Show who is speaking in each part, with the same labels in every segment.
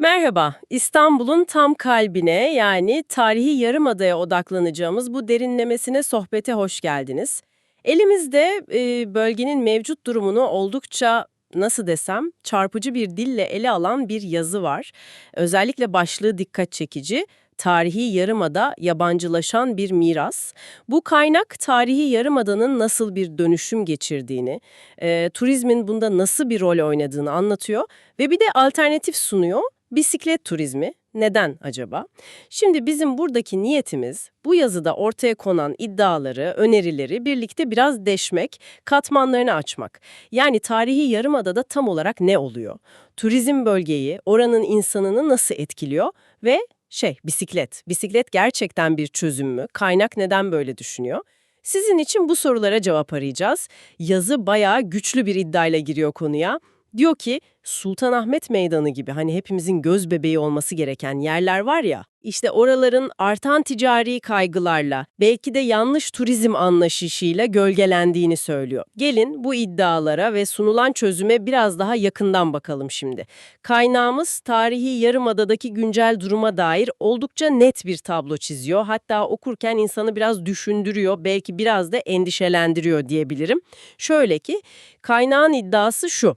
Speaker 1: Merhaba, İstanbul'un tam kalbine yani tarihi Yarımada'ya odaklanacağımız bu derinlemesine sohbete hoş geldiniz. Elimizde e, bölgenin mevcut durumunu oldukça nasıl desem çarpıcı bir dille ele alan bir yazı var. Özellikle başlığı dikkat çekici. Tarihi Yarımada yabancılaşan bir miras. Bu kaynak tarihi Yarımada'nın nasıl bir dönüşüm geçirdiğini, e, turizmin bunda nasıl bir rol oynadığını anlatıyor ve bir de alternatif sunuyor. Bisiklet turizmi neden acaba? Şimdi bizim buradaki niyetimiz bu yazıda ortaya konan iddiaları, önerileri birlikte biraz deşmek, katmanlarını açmak. Yani tarihi yarımadada tam olarak ne oluyor? Turizm bölgeyi, oranın insanını nasıl etkiliyor ve şey bisiklet. Bisiklet gerçekten bir çözüm mü? Kaynak neden böyle düşünüyor? Sizin için bu sorulara cevap arayacağız. Yazı bayağı güçlü bir iddiayla giriyor konuya. Diyor ki Sultanahmet Meydanı gibi hani hepimizin göz bebeği olması gereken yerler var ya, işte oraların artan ticari kaygılarla, belki de yanlış turizm anlaşışıyla gölgelendiğini söylüyor. Gelin bu iddialara ve sunulan çözüme biraz daha yakından bakalım şimdi. Kaynağımız tarihi Yarımada'daki güncel duruma dair oldukça net bir tablo çiziyor. Hatta okurken insanı biraz düşündürüyor, belki biraz da endişelendiriyor diyebilirim. Şöyle ki, kaynağın iddiası şu.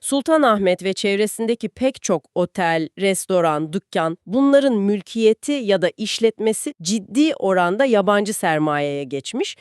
Speaker 1: Sultanahmet ve çevresindeki pek çok otel, restoran, dükkan bunların mülkiyeti ya da işletmesi ciddi oranda yabancı sermayeye geçmiş.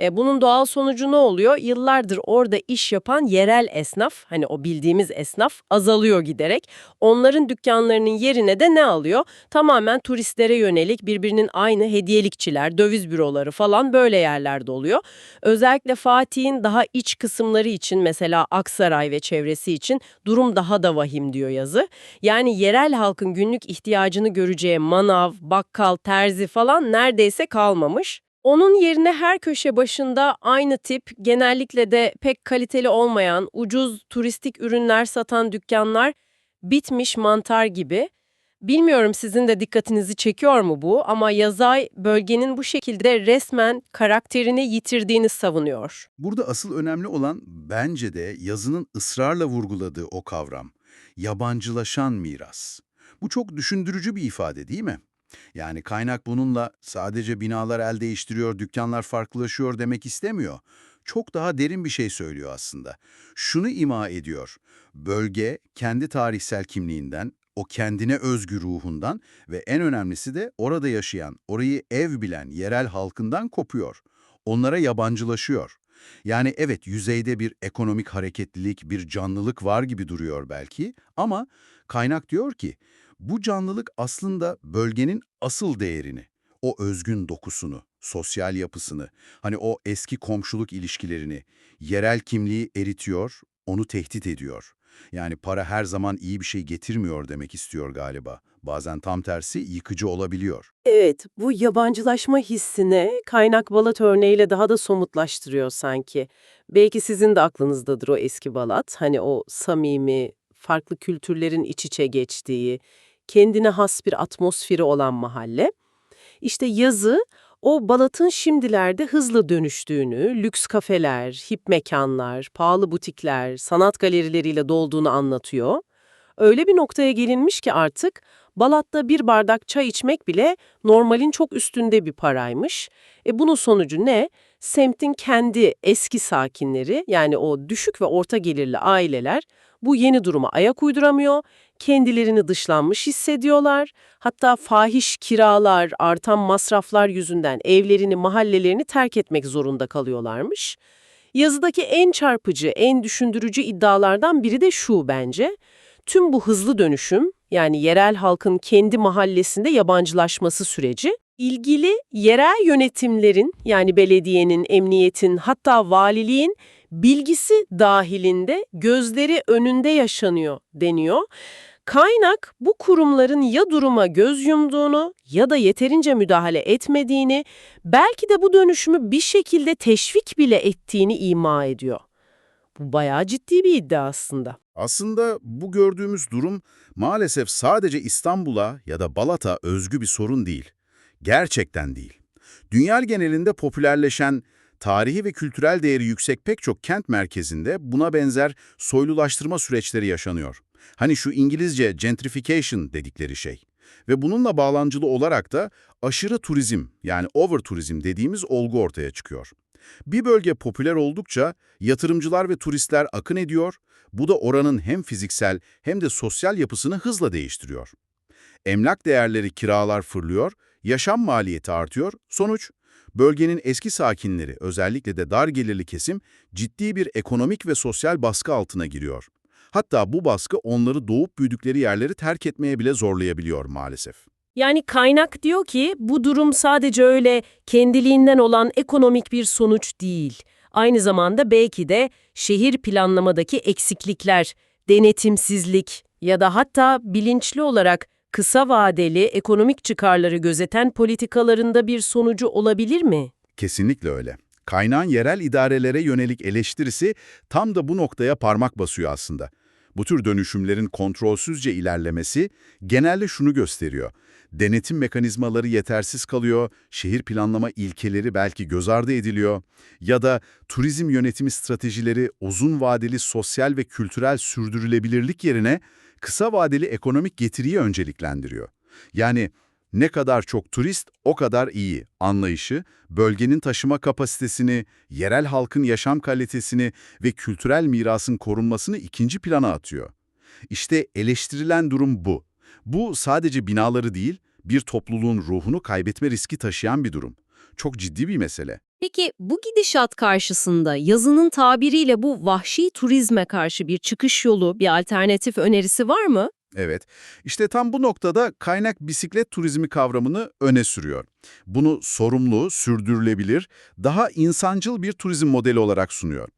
Speaker 1: E, bunun doğal sonucu ne oluyor? Yıllardır orada iş yapan yerel esnaf, hani o bildiğimiz esnaf azalıyor giderek. Onların dükkanlarının yerine de ne alıyor? Tamamen turistlere yönelik birbirinin aynı hediyelikçiler, döviz büroları falan böyle yerlerde oluyor. Özellikle Fatih'in daha iç kısımları için mesela Aksaray ve çevresi için durum daha da vahim diyor yazı. Yani yerel halkın günlük ihtiyacını göreceği manav, bakkal, terzi falan neredeyse kalmamış. Onun yerine her köşe başında aynı tip, genellikle de pek kaliteli olmayan, ucuz turistik ürünler satan dükkanlar bitmiş mantar gibi. Bilmiyorum sizin de dikkatinizi çekiyor mu bu ama yazay bölgenin bu şekilde resmen karakterini yitirdiğini savunuyor.
Speaker 2: Burada asıl önemli olan bence de yazının ısrarla vurguladığı o kavram. Yabancılaşan miras. Bu çok düşündürücü bir ifade değil mi? Yani kaynak bununla sadece binalar el değiştiriyor, dükkanlar farklılaşıyor demek istemiyor. Çok daha derin bir şey söylüyor aslında. Şunu ima ediyor. Bölge kendi tarihsel kimliğinden, o kendine özgü ruhundan ve en önemlisi de orada yaşayan, orayı ev bilen yerel halkından kopuyor. Onlara yabancılaşıyor. Yani evet yüzeyde bir ekonomik hareketlilik, bir canlılık var gibi duruyor belki ama kaynak diyor ki bu canlılık aslında bölgenin asıl değerini, o özgün dokusunu, sosyal yapısını, hani o eski komşuluk ilişkilerini, yerel kimliği eritiyor, onu tehdit ediyor. Yani para her zaman iyi bir şey getirmiyor demek istiyor galiba. Bazen tam tersi yıkıcı olabiliyor.
Speaker 1: Evet, bu yabancılaşma hissini kaynak Balat örneğiyle daha da somutlaştırıyor sanki. Belki sizin de aklınızdadır o eski Balat. Hani o samimi, farklı kültürlerin iç içe geçtiği, kendine has bir atmosferi olan mahalle. İşte yazı o Balat'ın şimdilerde hızla dönüştüğünü, lüks kafeler, hip mekanlar, pahalı butikler, sanat galerileriyle dolduğunu anlatıyor. Öyle bir noktaya gelinmiş ki artık Balat'ta bir bardak çay içmek bile normalin çok üstünde bir paraymış. E bunun sonucu ne? Semtin kendi eski sakinleri yani o düşük ve orta gelirli aileler bu yeni duruma ayak uyduramıyor, kendilerini dışlanmış hissediyorlar. Hatta fahiş kiralar, artan masraflar yüzünden evlerini, mahallelerini terk etmek zorunda kalıyorlarmış. Yazıdaki en çarpıcı, en düşündürücü iddialardan biri de şu bence. Tüm bu hızlı dönüşüm, yani yerel halkın kendi mahallesinde yabancılaşması süreci, ilgili yerel yönetimlerin yani belediyenin, emniyetin hatta valiliğin bilgisi dahilinde gözleri önünde yaşanıyor deniyor. Kaynak bu kurumların ya duruma göz yumduğunu ya da yeterince müdahale etmediğini, belki de bu dönüşümü bir şekilde teşvik bile ettiğini ima ediyor. Bu bayağı ciddi bir iddia aslında.
Speaker 2: Aslında bu gördüğümüz durum maalesef sadece İstanbul'a ya da Balat'a özgü bir sorun değil. Gerçekten değil. Dünya genelinde popülerleşen, tarihi ve kültürel değeri yüksek pek çok kent merkezinde buna benzer soylulaştırma süreçleri yaşanıyor. Hani şu İngilizce gentrification dedikleri şey. Ve bununla bağlantılı olarak da aşırı turizm yani over turizm dediğimiz olgu ortaya çıkıyor. Bir bölge popüler oldukça yatırımcılar ve turistler akın ediyor, bu da oranın hem fiziksel hem de sosyal yapısını hızla değiştiriyor. Emlak değerleri kiralar fırlıyor, yaşam maliyeti artıyor, sonuç bölgenin eski sakinleri özellikle de dar gelirli kesim ciddi bir ekonomik ve sosyal baskı altına giriyor. Hatta bu baskı onları doğup büyüdükleri yerleri terk etmeye bile zorlayabiliyor maalesef.
Speaker 1: Yani kaynak diyor ki bu durum sadece öyle kendiliğinden olan ekonomik bir sonuç değil. Aynı zamanda belki de şehir planlamadaki eksiklikler, denetimsizlik ya da hatta bilinçli olarak kısa vadeli ekonomik çıkarları gözeten politikalarında bir sonucu olabilir mi?
Speaker 2: Kesinlikle öyle. Kaynağın yerel idarelere yönelik eleştirisi tam da bu noktaya parmak basıyor aslında. Bu tür dönüşümlerin kontrolsüzce ilerlemesi genelde şunu gösteriyor. Denetim mekanizmaları yetersiz kalıyor, şehir planlama ilkeleri belki göz ardı ediliyor ya da turizm yönetimi stratejileri uzun vadeli sosyal ve kültürel sürdürülebilirlik yerine kısa vadeli ekonomik getiriyi önceliklendiriyor. Yani ne kadar çok turist o kadar iyi anlayışı, bölgenin taşıma kapasitesini, yerel halkın yaşam kalitesini ve kültürel mirasın korunmasını ikinci plana atıyor. İşte eleştirilen durum bu. Bu sadece binaları değil, bir topluluğun ruhunu kaybetme riski taşıyan bir durum. Çok ciddi bir mesele.
Speaker 3: Peki bu gidişat karşısında yazının tabiriyle bu vahşi turizme karşı bir çıkış yolu, bir alternatif önerisi var mı?
Speaker 2: Evet, işte tam bu noktada kaynak bisiklet turizmi kavramını öne sürüyor. Bunu sorumlu, sürdürülebilir, daha insancıl bir turizm modeli olarak sunuyor.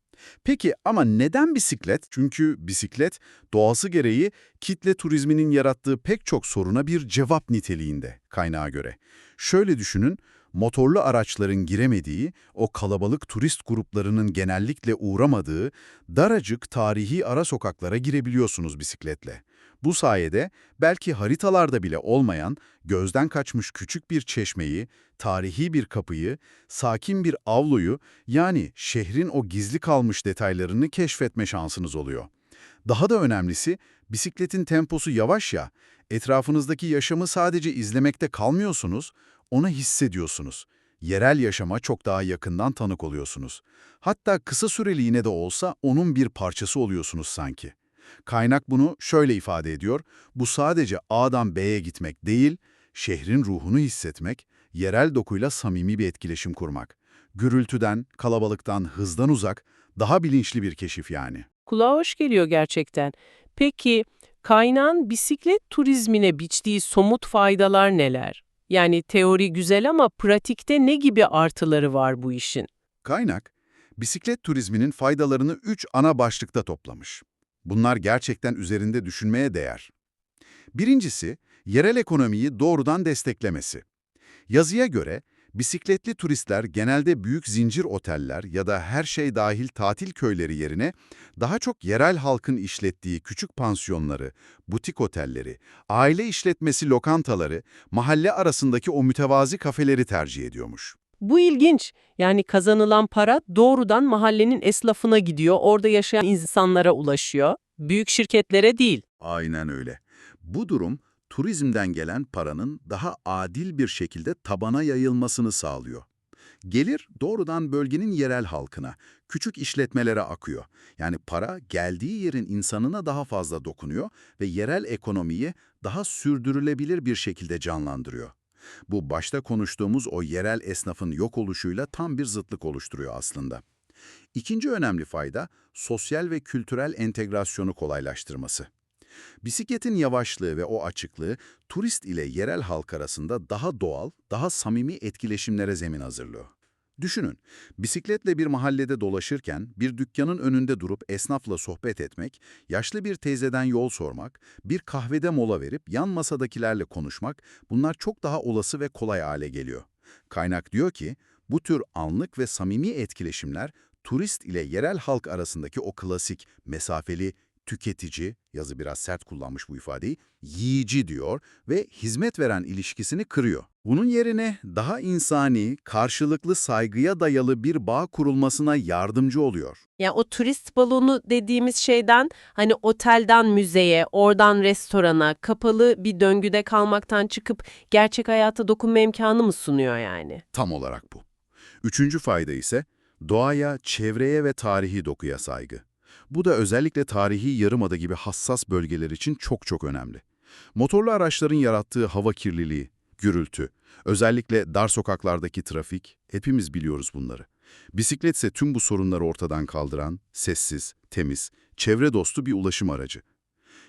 Speaker 2: Peki ama neden bisiklet? Çünkü bisiklet doğası gereği kitle turizminin yarattığı pek çok soruna bir cevap niteliğinde kaynağa göre. Şöyle düşünün, motorlu araçların giremediği, o kalabalık turist gruplarının genellikle uğramadığı daracık tarihi ara sokaklara girebiliyorsunuz bisikletle. Bu sayede belki haritalarda bile olmayan, gözden kaçmış küçük bir çeşmeyi, tarihi bir kapıyı, sakin bir avluyu yani şehrin o gizli kalmış detaylarını keşfetme şansınız oluyor. Daha da önemlisi bisikletin temposu yavaş ya, etrafınızdaki yaşamı sadece izlemekte kalmıyorsunuz, onu hissediyorsunuz. Yerel yaşama çok daha yakından tanık oluyorsunuz. Hatta kısa süreliğine de olsa onun bir parçası oluyorsunuz sanki. Kaynak bunu şöyle ifade ediyor, bu sadece A'dan B'ye gitmek değil, şehrin ruhunu hissetmek, yerel dokuyla samimi bir etkileşim kurmak. Gürültüden, kalabalıktan, hızdan uzak, daha bilinçli bir keşif yani.
Speaker 4: Kulağa hoş geliyor gerçekten. Peki kaynağın bisiklet turizmine biçtiği somut faydalar neler? Yani teori güzel ama pratikte ne gibi artıları var bu işin?
Speaker 2: Kaynak, bisiklet turizminin faydalarını üç ana başlıkta toplamış. Bunlar gerçekten üzerinde düşünmeye değer. Birincisi, yerel ekonomiyi doğrudan desteklemesi. Yazıya göre, bisikletli turistler genelde büyük zincir oteller ya da her şey dahil tatil köyleri yerine daha çok yerel halkın işlettiği küçük pansiyonları, butik otelleri, aile işletmesi lokantaları, mahalle arasındaki o mütevazi kafeleri tercih ediyormuş.
Speaker 4: Bu ilginç. Yani kazanılan para doğrudan mahallenin esnafına gidiyor, orada yaşayan insanlara ulaşıyor. Büyük şirketlere değil.
Speaker 2: Aynen öyle. Bu durum, turizmden gelen paranın daha adil bir şekilde tabana yayılmasını sağlıyor. Gelir doğrudan bölgenin yerel halkına, küçük işletmelere akıyor. Yani para geldiği yerin insanına daha fazla dokunuyor ve yerel ekonomiyi daha sürdürülebilir bir şekilde canlandırıyor. Bu başta konuştuğumuz o yerel esnafın yok oluşuyla tam bir zıtlık oluşturuyor aslında. İkinci önemli fayda, sosyal ve kültürel entegrasyonu kolaylaştırması. Bisikletin yavaşlığı ve o açıklığı, turist ile yerel halk arasında daha doğal, daha samimi etkileşimlere zemin hazırlıyor. Düşünün, bisikletle bir mahallede dolaşırken bir dükkanın önünde durup esnafla sohbet etmek, yaşlı bir teyzeden yol sormak, bir kahvede mola verip yan masadakilerle konuşmak, bunlar çok daha olası ve kolay hale geliyor. Kaynak diyor ki, bu tür anlık ve samimi etkileşimler, turist ile yerel halk arasındaki o klasik, mesafeli, tüketici, yazı biraz sert kullanmış bu ifadeyi, yiyici diyor ve hizmet veren ilişkisini kırıyor. Bunun yerine daha insani, karşılıklı saygıya dayalı bir bağ kurulmasına yardımcı oluyor.
Speaker 1: Yani o turist balonu dediğimiz şeyden hani otelden müzeye, oradan restorana, kapalı bir döngüde kalmaktan çıkıp gerçek hayata dokunma imkanı mı sunuyor yani?
Speaker 2: Tam olarak bu. Üçüncü fayda ise doğaya, çevreye ve tarihi dokuya saygı. Bu da özellikle tarihi yarımada gibi hassas bölgeler için çok çok önemli. Motorlu araçların yarattığı hava kirliliği, gürültü, özellikle dar sokaklardaki trafik, hepimiz biliyoruz bunları. Bisiklet ise tüm bu sorunları ortadan kaldıran, sessiz, temiz, çevre dostu bir ulaşım aracı.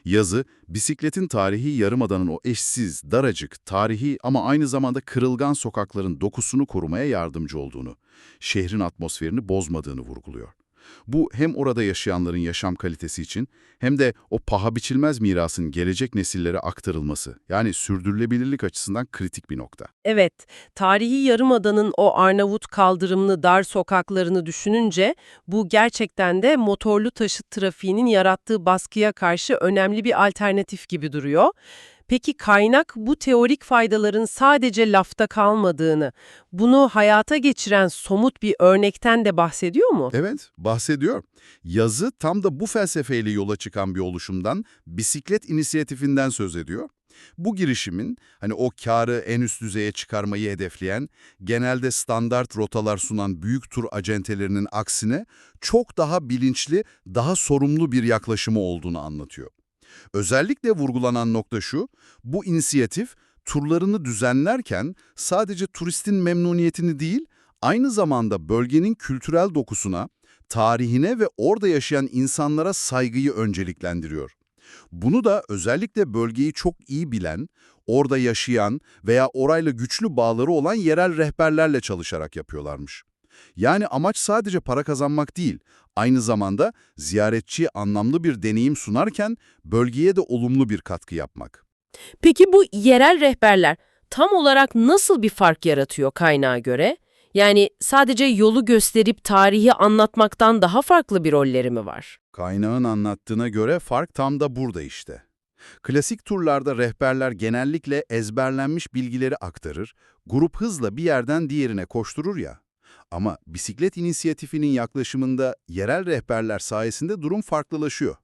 Speaker 2: Yazı, bisikletin tarihi yarımadanın o eşsiz, daracık, tarihi ama aynı zamanda kırılgan sokakların dokusunu korumaya yardımcı olduğunu, şehrin atmosferini bozmadığını vurguluyor. Bu hem orada yaşayanların yaşam kalitesi için hem de o paha biçilmez mirasın gelecek nesillere aktarılması, yani sürdürülebilirlik açısından kritik bir nokta.
Speaker 1: Evet, tarihi yarımadanın o Arnavut kaldırımlı dar sokaklarını düşününce bu gerçekten de motorlu taşıt trafiğinin yarattığı baskıya karşı önemli bir alternatif gibi duruyor. Peki kaynak bu teorik faydaların sadece lafta kalmadığını, bunu hayata geçiren somut bir örnekten de bahsediyor mu?
Speaker 2: Evet, bahsediyor. Yazı tam da bu felsefeyle yola çıkan bir oluşumdan, bisiklet inisiyatifinden söz ediyor. Bu girişimin, hani o karı en üst düzeye çıkarmayı hedefleyen, genelde standart rotalar sunan büyük tur acentelerinin aksine çok daha bilinçli, daha sorumlu bir yaklaşımı olduğunu anlatıyor. Özellikle vurgulanan nokta şu, bu inisiyatif turlarını düzenlerken sadece turistin memnuniyetini değil, aynı zamanda bölgenin kültürel dokusuna, tarihine ve orada yaşayan insanlara saygıyı önceliklendiriyor. Bunu da özellikle bölgeyi çok iyi bilen, orada yaşayan veya orayla güçlü bağları olan yerel rehberlerle çalışarak yapıyorlarmış. Yani amaç sadece para kazanmak değil, aynı zamanda ziyaretçiye anlamlı bir deneyim sunarken bölgeye de olumlu bir katkı yapmak.
Speaker 5: Peki bu yerel rehberler tam olarak nasıl bir fark yaratıyor kaynağa göre? Yani sadece yolu gösterip tarihi anlatmaktan daha farklı bir rolleri mi var?
Speaker 2: Kaynağın anlattığına göre fark tam da burada işte. Klasik turlarda rehberler genellikle ezberlenmiş bilgileri aktarır, grup hızla bir yerden diğerine koşturur ya. Ama bisiklet inisiyatifinin yaklaşımında yerel rehberler sayesinde durum farklılaşıyor.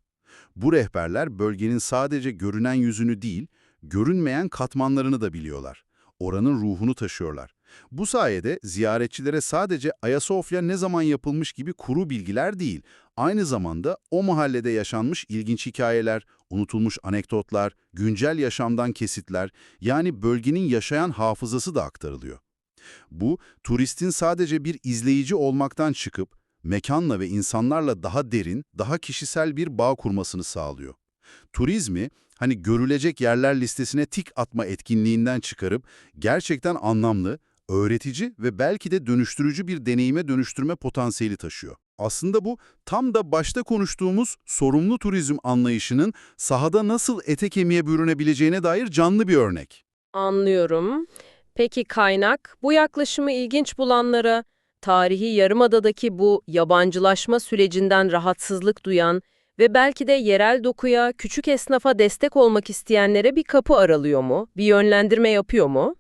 Speaker 2: Bu rehberler bölgenin sadece görünen yüzünü değil, görünmeyen katmanlarını da biliyorlar. Oranın ruhunu taşıyorlar. Bu sayede ziyaretçilere sadece Ayasofya ne zaman yapılmış gibi kuru bilgiler değil, aynı zamanda o mahallede yaşanmış ilginç hikayeler, unutulmuş anekdotlar, güncel yaşamdan kesitler, yani bölgenin yaşayan hafızası da aktarılıyor. Bu, turistin sadece bir izleyici olmaktan çıkıp, mekanla ve insanlarla daha derin, daha kişisel bir bağ kurmasını sağlıyor. Turizmi, hani görülecek yerler listesine tik atma etkinliğinden çıkarıp, gerçekten anlamlı, öğretici ve belki de dönüştürücü bir deneyime dönüştürme potansiyeli taşıyor. Aslında bu tam da başta konuştuğumuz sorumlu turizm anlayışının sahada nasıl ete kemiğe bürünebileceğine dair canlı bir örnek.
Speaker 5: Anlıyorum. Peki kaynak bu yaklaşımı ilginç bulanlara, tarihi yarımadadaki bu yabancılaşma sürecinden rahatsızlık duyan ve belki de yerel dokuya, küçük esnafa destek olmak isteyenlere bir kapı aralıyor mu? Bir yönlendirme yapıyor mu?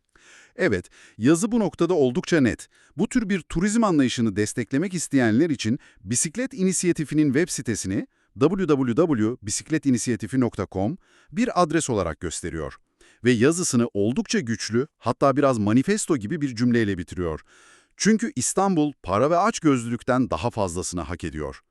Speaker 2: Evet, yazı bu noktada oldukça net. Bu tür bir turizm anlayışını desteklemek isteyenler için Bisiklet İnisiyatifi'nin web sitesini www.bisikletinisiatifi.com bir adres olarak gösteriyor. Ve yazısını oldukça güçlü, hatta biraz manifesto gibi bir cümleyle bitiriyor. Çünkü İstanbul para ve açgözlülükten daha fazlasını hak ediyor.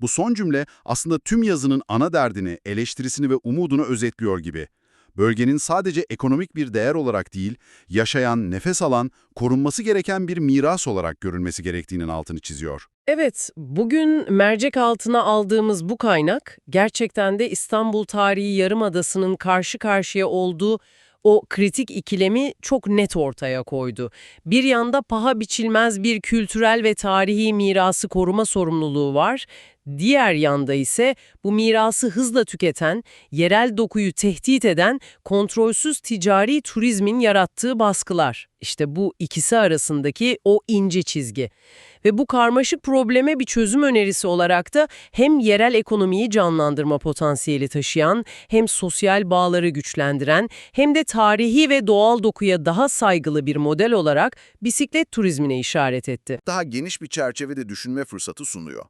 Speaker 2: Bu son cümle aslında tüm yazının ana derdini, eleştirisini ve umudunu özetliyor gibi. Bölgenin sadece ekonomik bir değer olarak değil, yaşayan, nefes alan, korunması gereken bir miras olarak görülmesi gerektiğinin altını çiziyor.
Speaker 1: Evet, bugün mercek altına aldığımız bu kaynak gerçekten de İstanbul Tarihi Yarımadası'nın karşı karşıya olduğu o kritik ikilemi çok net ortaya koydu. Bir yanda paha biçilmez bir kültürel ve tarihi mirası koruma sorumluluğu var, Diğer yanda ise bu mirası hızla tüketen, yerel dokuyu tehdit eden kontrolsüz ticari turizmin yarattığı baskılar. İşte bu ikisi arasındaki o ince çizgi. Ve bu karmaşık probleme bir çözüm önerisi olarak da hem yerel ekonomiyi canlandırma potansiyeli taşıyan, hem sosyal bağları güçlendiren, hem de tarihi ve doğal dokuya daha saygılı bir model olarak bisiklet turizmine işaret etti.
Speaker 2: daha geniş bir çerçevede düşünme fırsatı sunuyor.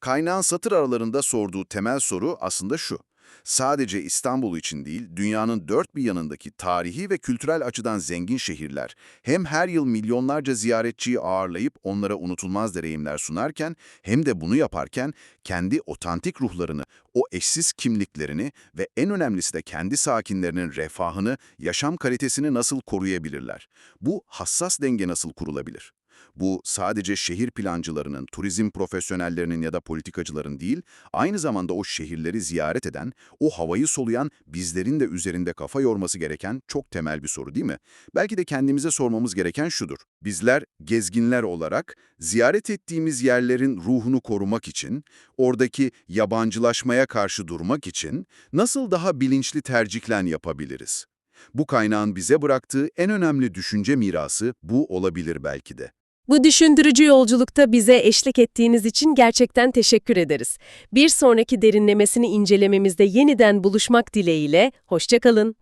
Speaker 2: Kaynağın satır aralarında sorduğu temel soru aslında şu. Sadece İstanbul için değil, dünyanın dört bir yanındaki tarihi ve kültürel açıdan zengin şehirler hem her yıl milyonlarca ziyaretçiyi ağırlayıp onlara unutulmaz deneyimler sunarken hem de bunu yaparken kendi otantik ruhlarını, o eşsiz kimliklerini ve en önemlisi de kendi sakinlerinin refahını, yaşam kalitesini nasıl koruyabilirler? Bu hassas denge nasıl kurulabilir? Bu sadece şehir plancılarının, turizm profesyonellerinin ya da politikacıların değil, aynı zamanda o şehirleri ziyaret eden, o havayı soluyan bizlerin de üzerinde kafa yorması gereken çok temel bir soru değil mi? Belki de kendimize sormamız gereken şudur. Bizler gezginler olarak ziyaret ettiğimiz yerlerin ruhunu korumak için, oradaki yabancılaşmaya karşı durmak için nasıl daha bilinçli tercihler yapabiliriz? Bu kaynağın bize bıraktığı en önemli düşünce mirası bu olabilir belki de.
Speaker 6: Bu düşündürücü yolculukta bize eşlik ettiğiniz için gerçekten teşekkür ederiz. Bir sonraki derinlemesini incelememizde yeniden buluşmak dileğiyle, hoşçakalın.